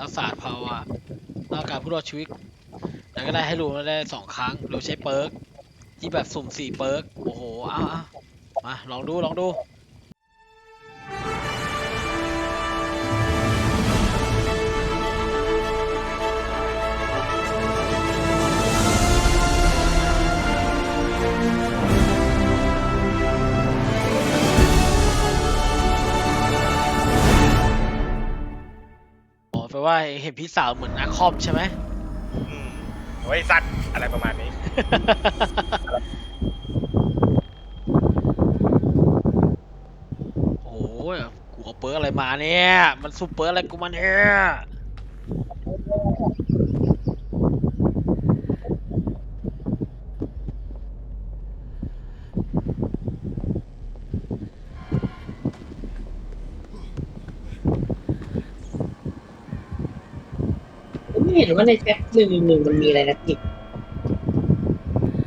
รักษาภาวะร่างกายผู้รอดชีวิตแล้วก็ได้ให้รู้ได้สองครั้งเราใช้เปิร์กที่แบบสุ่มสี่เปิร์กโอ้โหอ้าวๆมาลองดูลองดู ว่าเห็นพี่สาวเหมือนอาคอมใช่ไหมอืมโอ้ยสัตว์อะไรประมาณนี้ โอ้ยกูเอาเปิร์กอะไรมาเนี่ย มันซุปเปอร์อะไรกูมาเนี่ย ผมไม่เห็น ว่าในแท็กหนึ่งหนึ่งมันมีอะไรนะกิจ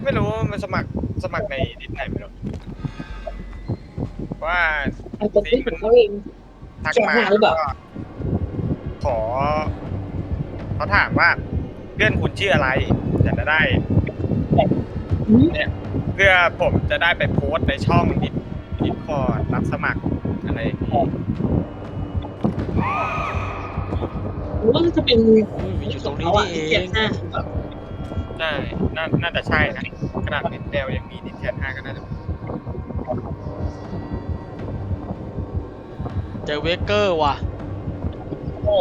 ไม่รู้ว่ามันสมัครสมัครในดิสไหนไม่รู้ว่ามันเป็นที่ของเขาเอง ทักแจกมาหาหรือเปล่า ก็ขอเขาถามว่าเพื่อนคุณชื่ออะไรจะได้ อืมเพื่อผมจะได้ไปโพสต์ในช่องดิดิคอร์ดรับสมัครอะไรอย่างนี้หรือว่าจะเป็น อุ้ยมันอยู่ตรงนี้เขานี่อะเอที่แจงกหน้าหรือเปล่าใช่น่าน่าจะใช่นะขนาดเน็ตเดลยังมีดิแทนห้าก็น่าจะมีเจอเวเกอร์ว่ะโอ้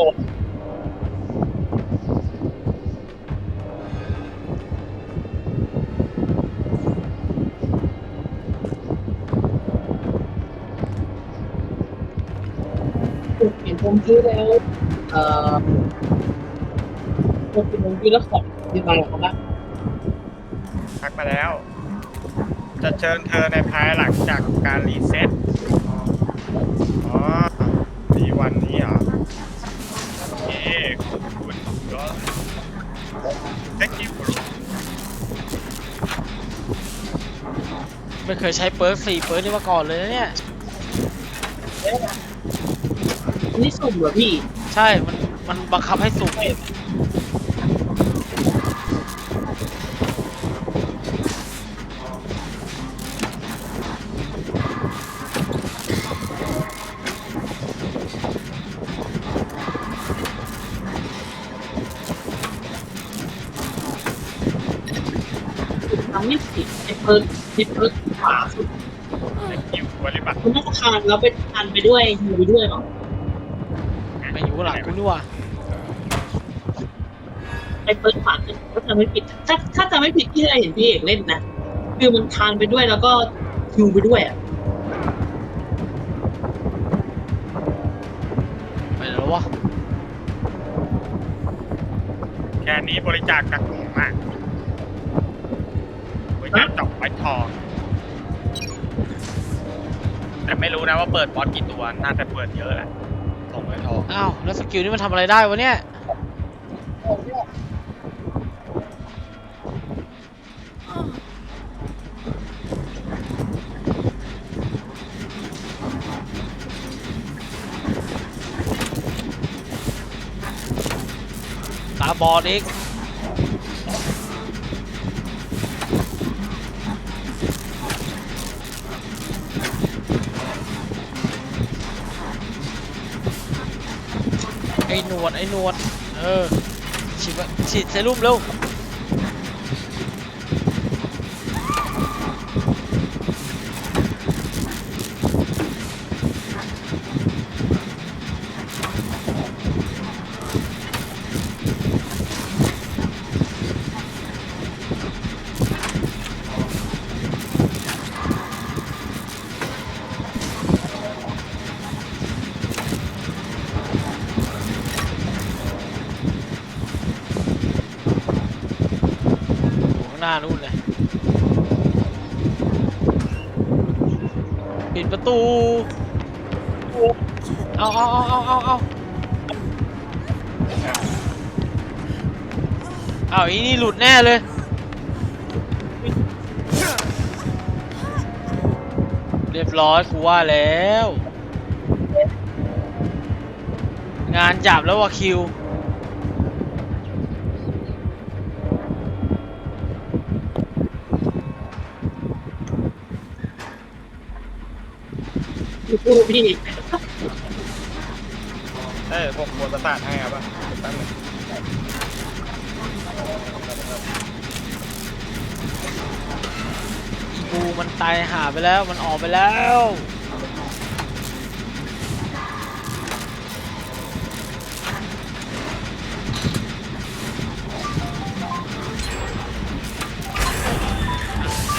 เห็นผมชื่อแล้วเอ่อ ผมเป็นผมชื่อแล้วขอดีมาของเขาบ้างทักมาแล้ว จะเชิญเธอในภายหลังจากการรีเซ็ตอ๋อมีวันนี้เหรอโอเคขอบคุณก็ thank you for ไม่เคยใช้เปิร์กสี่เปิร์กนี่มาก่อนเลยนะเนี่ย นี่สุ่มเหรอพี่ ใช่ มัน มันบังคับให้สุ่ม พิร์ดไอ้เพิร์ดขวาสุด thank you บริบัติคุณน่าจะคานแล้วไปคานไปด้วยอยู่ไปด้วยเนาะไม่อยู่หลังกูนี่ว่ะไอ้เพิร์ดขวาสุดถ้าจำไม่ผิดถ้าถ้าจำไม่ผิดที่เคยเห็นพี่เอกเล่นนะคือมันคานไปด้วยแล้วก็อยู่ไปด้วยอะไปแล้ววะแค่นี้บริจาคจากหนูมากบริจาคดอก ไม้ทอง แต่ไม่รู้นะว่าเปิดบอสกี่ตัว น่าจะเปิดเยอะแหละดอกไม้ทองอ้าว แล้วสกิลนี่มันทำอะไรได้วะเนี่ย ตาบอดอีก ไอ้หนวดไอ้หนวด เออฉีดฉีดเซรุ่มเร็ว อยู่ข้างหน้านู่นเลย ประตู เอาเอาเอาเอาเอาเอาเอาอีนี่หลุดแน่เลย เรียบร้อยกูว่าแล้ว งานจับแล้วว่ะคิว ดูพี่เออผมปวดประสาทให้ครับว่าแป๊บนึงกูมันตายหาไปแล้วมันออกไปแล้ว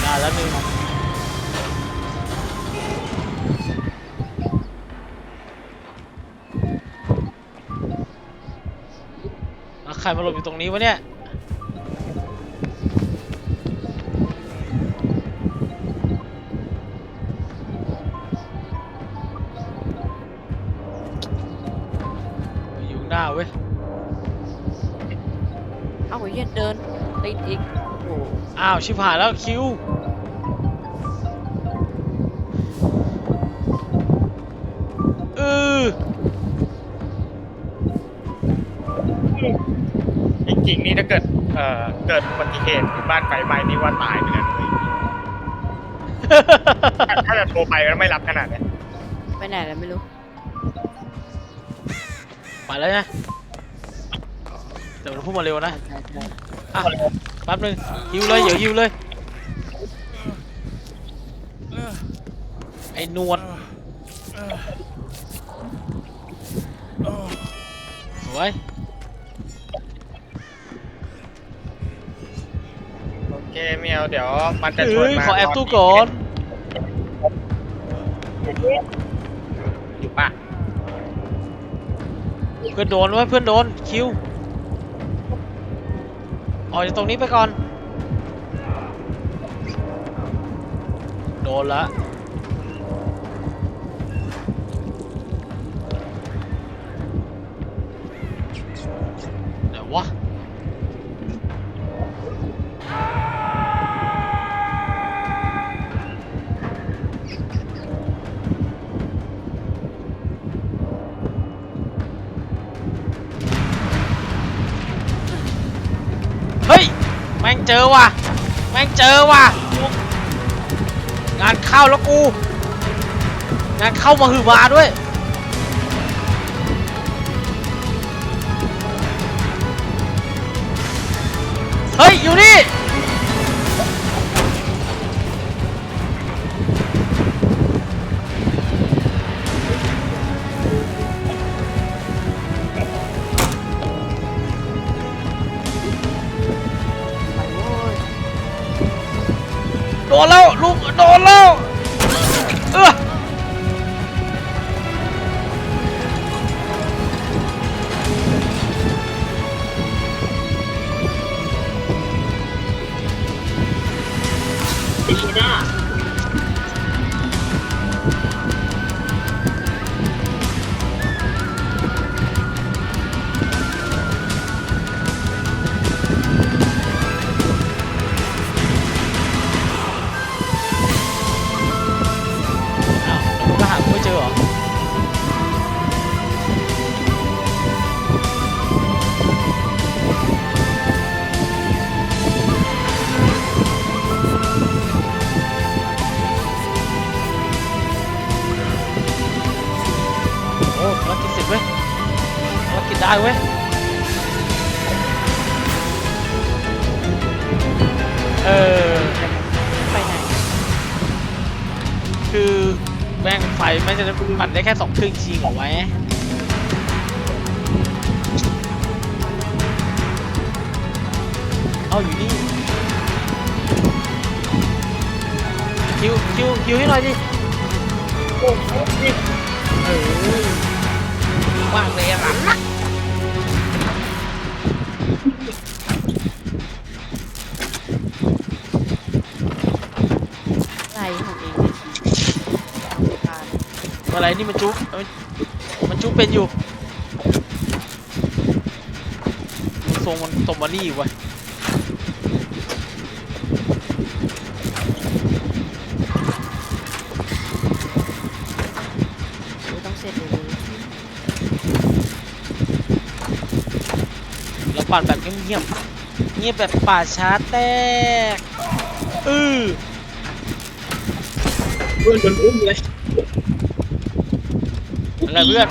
ได้แล้วหนึ่ง ใครมาหลบอยู่ตรงนี้วะเนี่ยอยู่ข้างหน้าเว้ยเอาไอ้เหี้ยเดินติดอีกโอ้โหอ้าวชิบหายแล้วคิว อ่อเกิดอุบัติเหตุหรือบ้านไฟไหม้นี่ว่าตายเหมือนกันเลยถ้าถ้าจะโทรไปก็ไม่รับขนาดเนี้ยไปไหนแล้วไม่รู้ ไปแล้วนะแต่มันพุ่งมาเร็วนะใช่ใช่อะ แป๊บนึงฮิวเลยเดี๋ยวฮิวเลย ไอ้หนวดสวย เคเมียวเดี๋ยวมันจะชวนเฮ้ยมาขอแอบตู้ก่อนอยู่ปะเพื่อนโดนไว้ยเพื่อนโดนคิวออกจากตรงนี้ไปก่อน โดนละ จอว่ะ แม่งเจอว่ะ งานเข้าแล้วกู งานเข้ามาหือมาด้วย เฮ้ย อยู่นี่ ดนแล้วลูกโดนแล้วารกิจได้เว้ยเออไปไหน คือแม่งไฟแม่งจะปั่นได้แค่สองครึ่งจริงเหรอวะเอาอยู่นี่คิวคิวคิวให้หน่อยดิโอ้โหนี่เออว่างเลยอะนะ อะไรของเองเนี่ยเอาผ่าน อะไรนี่มันจุ๊บมันมันจุ๊บเป็นอยู่ทรงมันทรงมันนี่อยู่วะไม่ต้องเสร็จเลยเราปั่นแบบเงียบๆเงียบแบบป่าช้าแตก อือเพื่อนโดนอุ้มเลย เป็นไรเพื่อน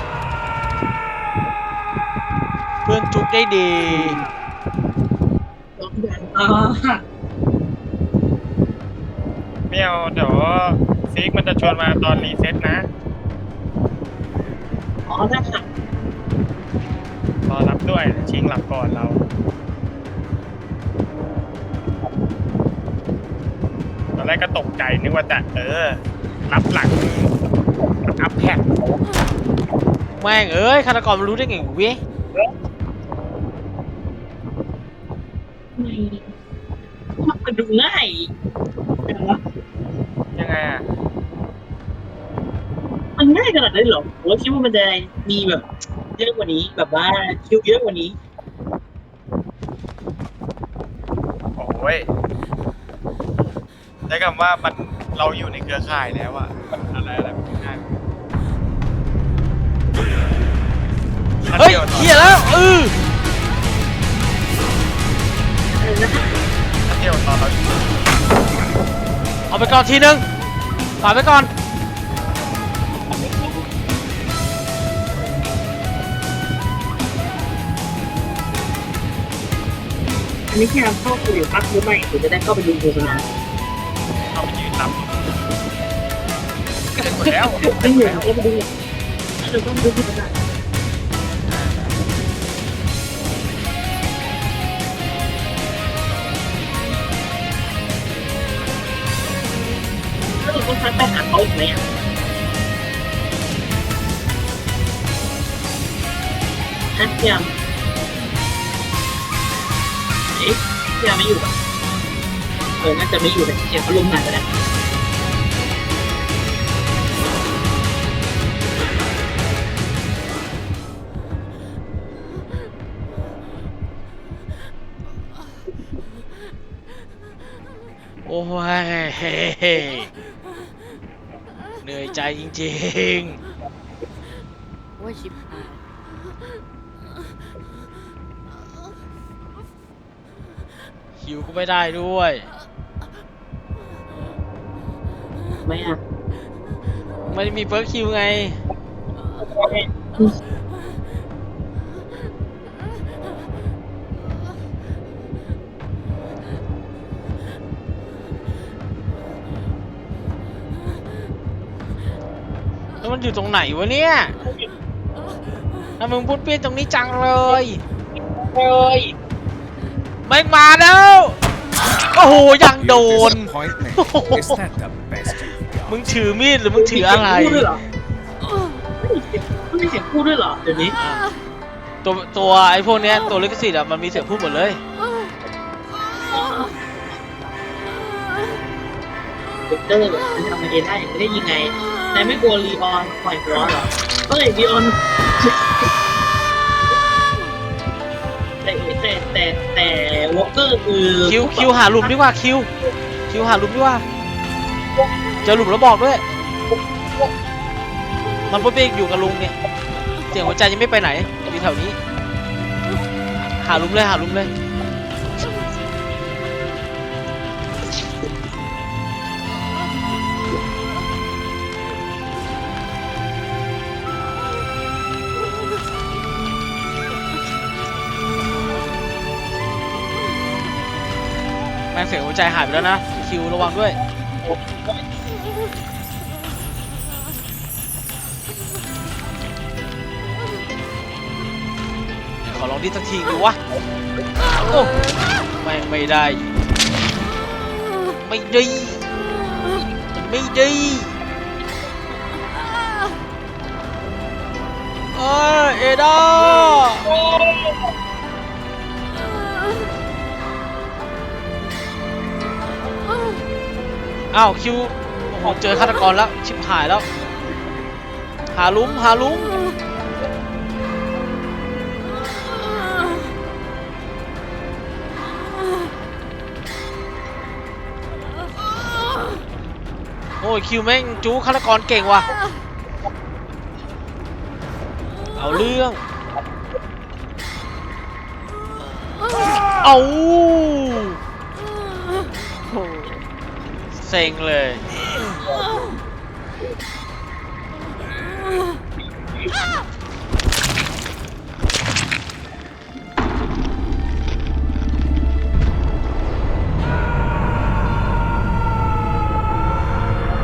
เพื่อนจุกได้ดีร้องดังอ่าไม่เอาเดี๋ยวซิกมันจะชวนมาตอนรีเซ็ตนะอ๋อได้ค่ะรอรับด้วยชิงหลับก่อนเราตอนแรกก็ตกใจนึกว่าจะเออ รับหลังอัพแพด แม่งเอ้ยฆาตกรมันรู้ได้ไงเว้ยไม่มันดูง่ายแต่ว่ายังไงอะมันง่ายขนาดนั้นเหรอผมว่าคิดว่ามันจะมีแบบเยอะกว่านี้แบบว่าคิวเยอะกว่านี้ โอ้ยใช้คำว่ามันเราอยู่ในเครือข่ายแล้วอะมันอะไร เฮ้ยเฮียแล้วเออถ้าเที่ยวตอนเราอยู่เอาไปก่อนทีนึงปาดไปก่อนอันนี้พยายามเข้าไปอยู่พักหรือไม่ถึงจะได้เข้าไปดูโฆษณาเราไปยืนตับเสร็จหมดแล้วไม่เหนื่อยก็ไปดูเราต้องดูโฆษณาถ้า ไหมอะฮะพยายามเอ๊ะพยายามไม่อยู่อะเออน่าจะไม่อยู่เลยเดี๋ยวเขาลงงานไปแล้วโอ้ยเหนื่อย ใจจริงโอ้ยชิบหายๆ หิวก็ไม่ได้ด้วย ไม่อะไม่ได้มีเฟิร์สคิวไง มันอยู่ตรงไหนวะเนี่ยทำไมมึงพูดเปรี้ยนตรงนี้จังเลยเฮ้ยไม่มาแล้วโอ้โหยังโดน Is that the best you've มึงถือมีดหรือมึงถืออะไร มีเสียงพูดด้วยเหรอไม่มีเสียงพูดด้วยเหรอเดี๋ยวนี้ ตัวตัวไอ้พวกเนี้ยตัวลิขสิทธิ์อะมันมีเสียงพูดหมดเลย เวกเตอร์มันทำเองได้ไม่ได้ยังไง นายไม่กลัวลีออนปล่อยหัวเหรอเฮ้ยลีออนแต่แต่แต่แต่วอลเกอร์คือคิวคิวหาหลุมดีกว่าคิวคิวหาหลุมดีกว่าเจอหลุมแล้วบอกด้วย มันปุ๊บเองอยู่กับลุงเนี่ยเสียงหัวใจยังไม่ไปไหนอยู่แถวนี้ หาหลุมเลยหาหลุมเลย ม่งเสียงหัวใจหายไปแล้วนะ คิวระวังด้วยเขอลองดิสักทีดูวะ โอ้แม่ไม่ได้ ไม่ดีไม่ดีเอ้ยเอดา อ้าวคิวโอ้โหเจอฆาตกรแล้ว ชิบหายแล้ว หาลุ้มหาลุ้มโอ้ยคิวแม่งจูฆาตกรเก่งว่ะ เอาเรื่อง เอาโอ้ย เซ็งเลย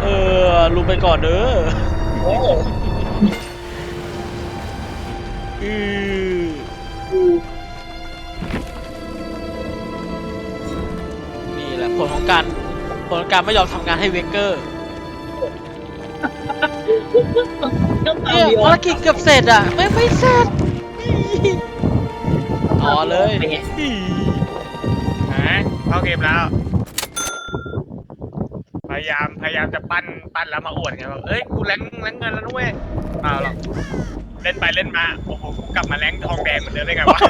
เออลุงไปก่อนเด้อ โการไม่ยอมทำงานให้เวเกอร์ก็ตามเนี่ยเดียวภารกิจเกือบเสร็จอะ ไม่ไม่เสร็จต่อเลยเป็นไงนะเข้าเกมแล้ว พยายามพยายามจะปั้นปั้นแล้วมาอวดไงว่าเอ้ยกูแรงแรงเงินแล้วนะเว้ยเปล่าหรอกเล่นไปเล่นมาโอ้โหกูกลับมาแรงทองแดงเหมือนเดิมได้ไงวะ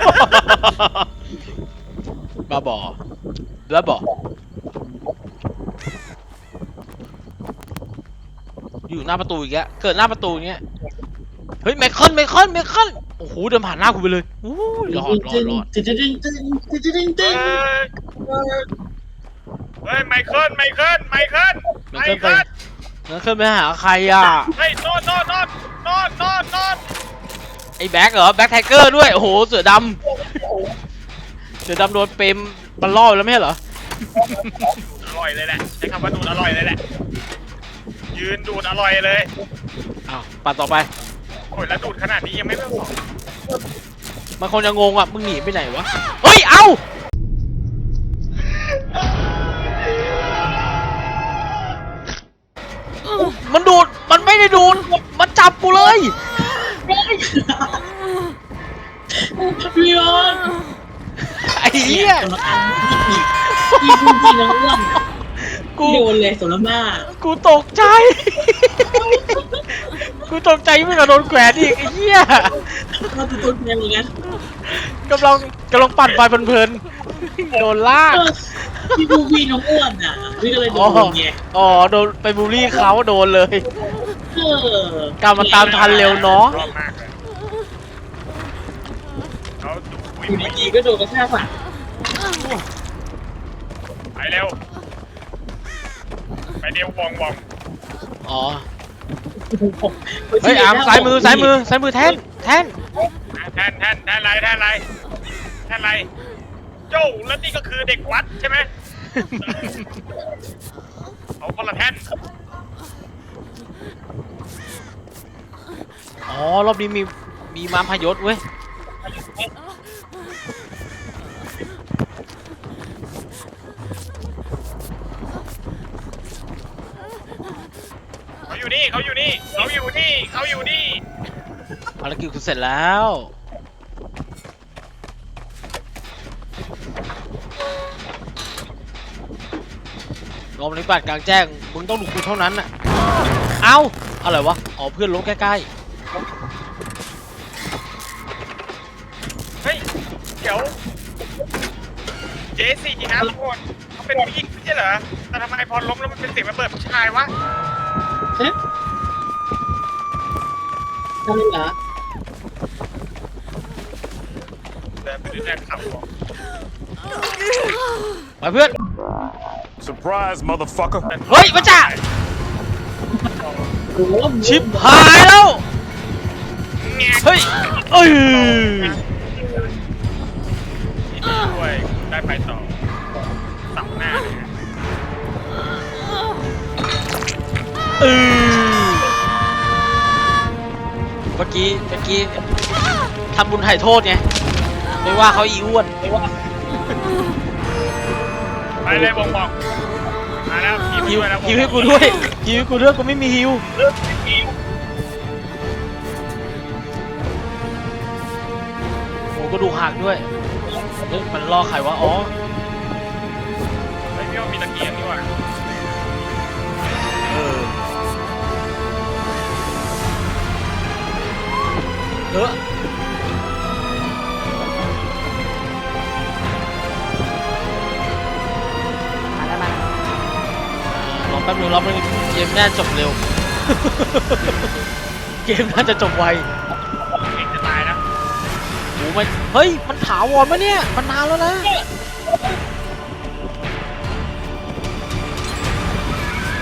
บ้าบอบ้าบอ อยู่หน้าประตูอีกแล้วเกิดหน้าประตูอย่างเงี้ยเฮ้ยไมเคิลไมเคิลไมเคิลโอ้โหเดินผ่านหน้ากูไปเลยอู้ยรอดรอดรอดตึ๊ดตึ๊ดตึ๊ดตึ๊ดตึ๊ดตึ๊ดตึ๊ดเฮ้ยเฮ้ยไมเคิลไมเคิลไมเคิลไมไมเคิลไปเคิลไมเคิลไปหาใครอะเฮ้ยโนดโนดโนดโนดโนดโนดไอ้แบ็คเหรอแบ็คไทเกอร์ด้วยโอ้โหเสือดำเสือดำโดนเปรมมันล่อไปแล้วไม่ใช่เหรออร่อยเลยแหละใช้คำว่าดูดอร่อยเลยแหละ ยืนดูดอร่อยเลยอ้าวปัดต่อไป โอ้ยแล้วดูดขนาดนี้ยังไม่เพิ่มสองมันคงจะงงอะ มึงหนีไปไหนวะ เฮ้ย เอ้า มันดูด มันไม่ได้ดูด มันจับกูเลย พี่บอลไอ้เหี้ยสมการพี่พี่พูดจริงนะอ้วน กูพี่โดนเลยสมน้ากูตกใจ กูตกใจไม่กระโดนแขวนอีกไอ้เหี้ยเราจะตัวแทนเหมือนกันกำลังกำลังปั่นไปเพลินๆโดนลากเออพี่พูดพี่น้องอ้วนอะพี่ก็เลยโดนไงอ๋อโดนไปบูลลี่เขาโดนเลยเออกลับมาตามทันเร็วเนาะรอบมากเลยเขาดูคุยอยู่ไม่ดีๆก็โดนกระชากฝันไปเร็ว ไปเดียววองวองอ๋อ เฮ้ยอามซ้ายมือซ้ายมือซ้ายมือแท่นแท่นแทนแทนแทนอะไรแทนอะไรแทนอะไรโจ้แล้วนี่ก็คือเด็กวัดใช่ไหมเอาคนละแท่นอ๋อรอบนี้มีมีม้าพยศเว้ย เขา อยู่นี่เขาอยู่นี่เขาอยู่นี่เขาอยู่นี่ภารกิจคุณเสร็จแล้วลมในบัตรกลางแจ้งมึงต้องดูกูเท่านั้นน่ะเอ้าอะไรวะอ๋อเพื่อนล้มใกล้เฮ้ยเดี๋ยวเจสี่จีนะทุกคนเขาเป็นผู้หญิงไม่ใช่เหรอแต่ทำไมพอล้มแล้วมันเป็นเสียงระเบิดผู้ชายวะ ฮะทำไมเหรอเดินไปด้วยแรงขับบอกๆไปเพื่อน Surprise, motherfucker. เฮ้ยมาจ้าโอ้โหชิบหายแล้วแง่เฮ้ยเอ้ย ด้วยได้ไปต่อ เออเมื่อกี้เมื่อกี้ทำบุญไถ่โทษไงไม่ว่าเขาอีอ้วนไม่ว่าไปเลยบอกบอกมาแล้วพี่ฮิวด้วยแล้วฮิวให้กูด้วยฮิวให้กูด้วยกูไม่มีฮิวโอ้ก็ดูหักด้วยเฮ้ยมันล่อใครวะอ๋อเฮ้ยพี่ว่ามีตะเกียงนี่หว่า เออมาแล้วมารอแป๊บนึงรอแป๊บนึงเกมน่าจบเร็ว เกมน่าจะจบไวเองจะตายนะโอ้มันเฮ้ย มันถาวรมะเนี่ย มันนานแล้วนะ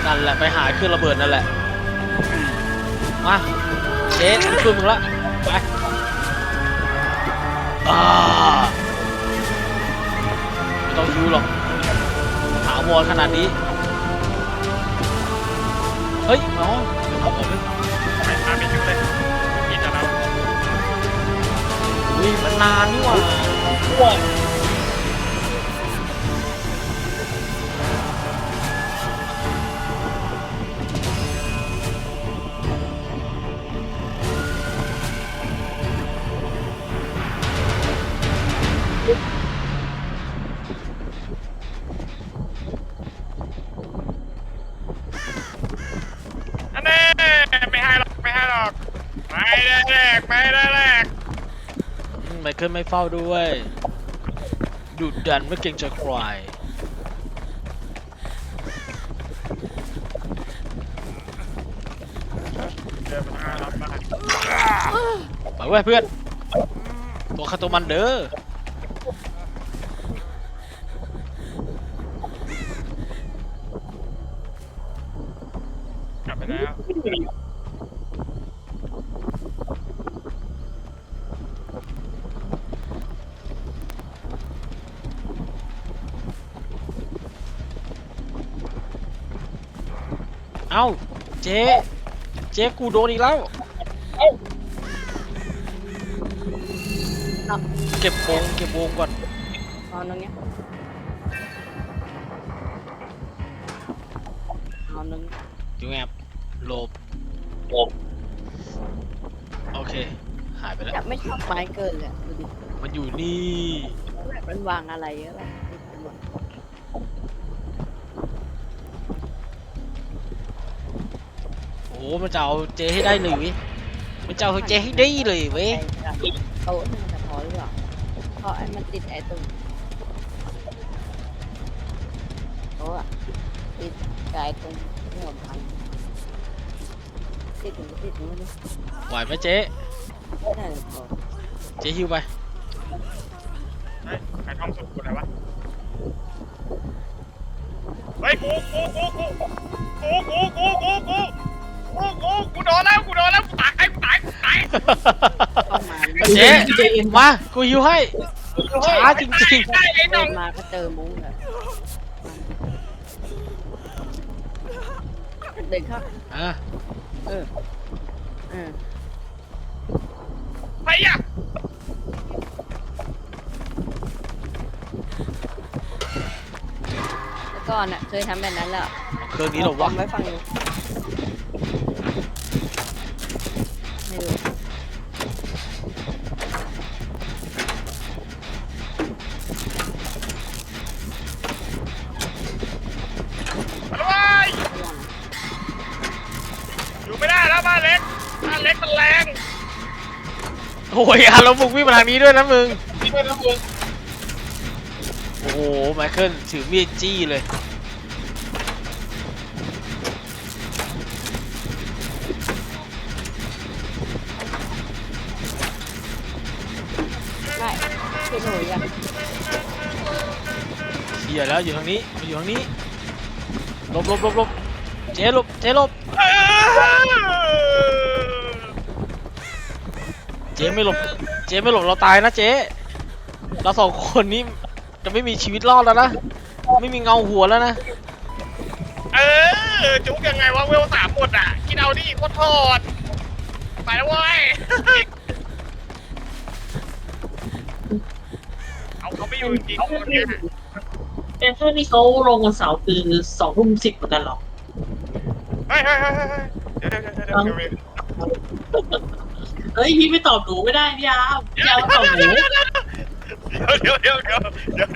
นั่นแหละไปหาเครื่องระเบิดนั่นแหละ มาเจ๊ช่วยมึงละ ไปอ่าไม่ต้องยูหรอกถาวรขนาดนี้ เฮ้ยอ๋อเอาออกไปไปตามไปยุ่งเลยกินแต่เราอุ้ยมันนานนี่หว่าอัน ได้แรกไม่ได้แรกอืมไมเคิลไม่เฝ้าด้วยดุดันไม่เกรงใจใครเดินมารับมาไปเว้ยเพื่อนตัวใครตัวมันเด้อ อ้าเจ๊เจ๊กูโดนอีกแล้ว เก็บวงเก็บวงก่อนนอนตรงเนี้ยนอนตรงนี้อยู่แอบหลบโอเค หายไปแล้วจะไม่ชอบไม้เกินเลยดูดิมันอยู่นี่ มันวางอะไรเยอะเลย มันจะเอาเจให้ได้เลยเว้ยมันจะเอาเจให้ได้เลยเว้ยโต๊ะนึงจะพอหรือเปล่าเพราะไอ้มันติดไอ้ตรงโต๊ะอะติดกับไอ้ตรงหัวพันติดถึงติดถึงมันไหวไหมเจ๊ไม่ได้เลยพอเจ๊หิวไปเฮ้ยใครท่องสุดกูไหนวะ เฮ้ยกูกูกูกูกูกูกูกูกู กูกูกูโดนแล้วกูโดนแล้วกูตายกูตายกูตายเข้ามาเจ๊มากูหิวให้ช้าจริงได้ไอ้น้เดิองนมาก็เจอมุ้งแบบเดินเข้าๆอะเออเออไปอะแล้วก่อนอะเคยทำแบบนั้นแล้วเอาเครื่องนี้เหรอวะาไว้ฟังดู โอ้ยอารมณ์มึงวิ่งมาทางนี้ด้วยนะมึงโอ้โหไมเคิลถือมีดจี้เลยไม่คือหนูอยากเชียแล้วอยู่ทางนี้มาอยู่ทางนี้หลบหลบหลบหลบเจ๊หลบเจ๊หลบ เออเจ๊ไม่หลบ เจ๊ไม่หลบเราตายนะเจ๊ เราสองคนนี้จะไม่มีชีวิตรอดแล้วนะ ไม่มีเงาหัวแล้วนะ เออ จุกยังไงวะเวลสามหมดอะคิดเอาดิโคตรโทษไปแล้วเว้ย เอาเขาไม่อยู่จริงๆคนเนี้ยแต่ถ้าที่เขาลงวันเสาร์คือสองทุ่มสิบเหมือนกันหรอ เฮ้ยเฮ้ยเฮ้ยเฮ้ยเฮ้ยเดี๋ยวเดี๋ยวเดี๋ยวเดี๋ยวเดี๋ยว เฮ้ยพี่ไม่ตอบหนูไม่ได้พี่ยาวพี่ยาวตอบหนูเดี๋ยวเดี๋ยวเดี๋ยว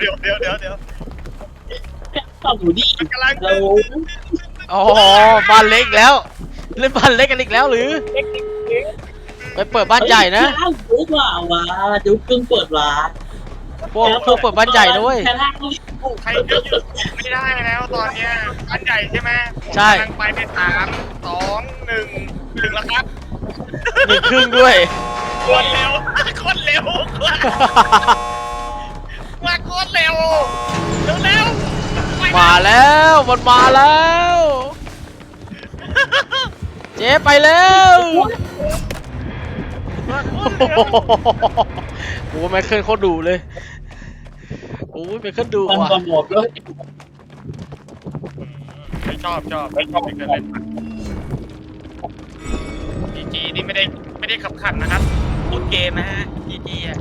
เดี๋ยวเดี๋ยวเดี๋ยวเดี๋ยวเดี๋ยวตอบหนูดิมันกำลังเราอ๋อบ้านเล็กแล้ว เล่นบ้านเล็กกันอีกแล้วหรือ ไปเปิดบ้านใหญ่นะพี่ยาวรู้ว่าวะเดี๋ยวเพิ่งเปิดร้านพวกพวกเปิดบ้านใหญ่นะเว้ยใครจะหยุดไม่ได้แล้วตอนเนี้ยอันใหญ่ใช่ไหมใช่กำลังไปในสามสองหนึ่งถึงแล้วครับ หนึ่งครึ่งด้วยโคตรเร็วโคตรเร็วมาโคตรเร็วเร็วเร็วไปมาแล้วมันมาแล้ว เจ๊ไปแล้วมาโคตรโอ้เร็วโหโอ้โหไมเคิลโคตรดุเลยโอ้ยไมเคิลดุมันว่ะก่อนบอกด้วย ไม่ชอบชอบไม่ชอบเด็กเล่น จีนี่ไม่ได้ไม่ได้ขับขันนะครับพูดเกมนะฮะจีจีอะ